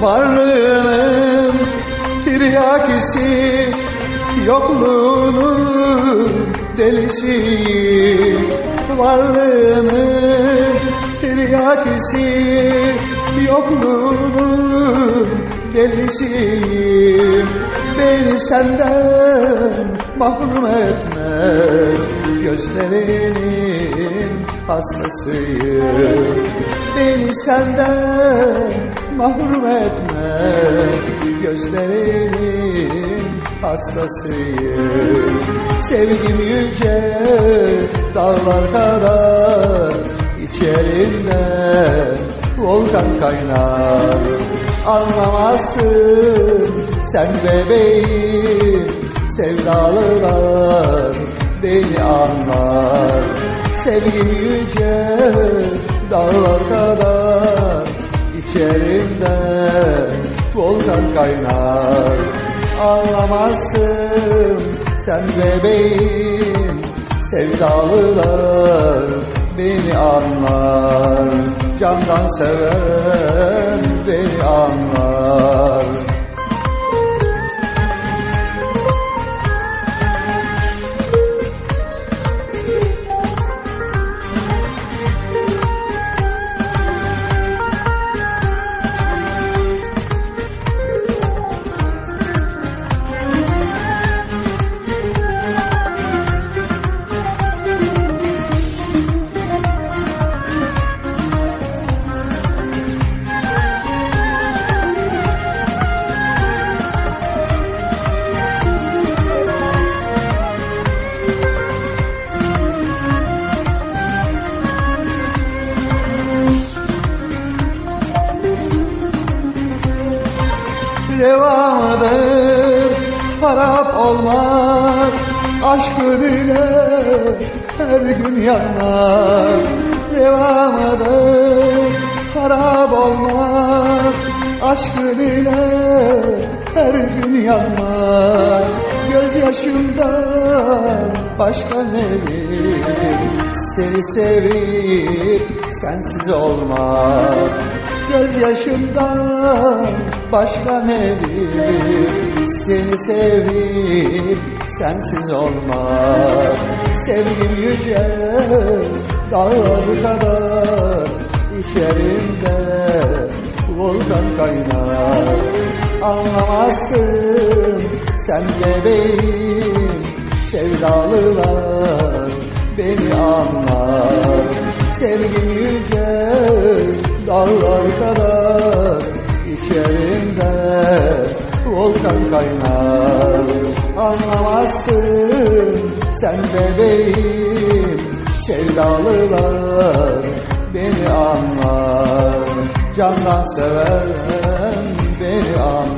Varlığının tiryakisi Yokluğunun delisiyim Varlığının tiryakisi Yokluğunun delisiyim Beni senden mahrum etme Gözlerinin hastasıyım. Beni senden mahrum etme. Gözlerinin hastasıyım. Sevgim yüce dağlar kadar içerimden volkan kaynar Anlamazsın sen bebeğim. Sevdalılar beni anlar. Sevgim yüce dağlar kadar içerimden volkan kaynar. Anlamazsın sen bebeğim Sevdalılar beni anlar. Candan seven beni anlar Revamıdır harap olmak Aşkı bile her gün yanar. Revamıdır harap olmak Aşkı bile her gün yanmak Gözyaşımdan başka nedir? Seni sevip sensiz olmak. Gözyaşımdan başka nedir? Seni sevip sensiz olmak. Sevgim yüce dağlar kadar içerimde volkan kaynar. Anlamazsın sen bebeğim Sevdalılar beni anlar. Sevgim yüce dağlar kadar içerimde volkan kaynar. Anlamazsın sen bebeğim Sevdalılar beni anlar candan seven beni an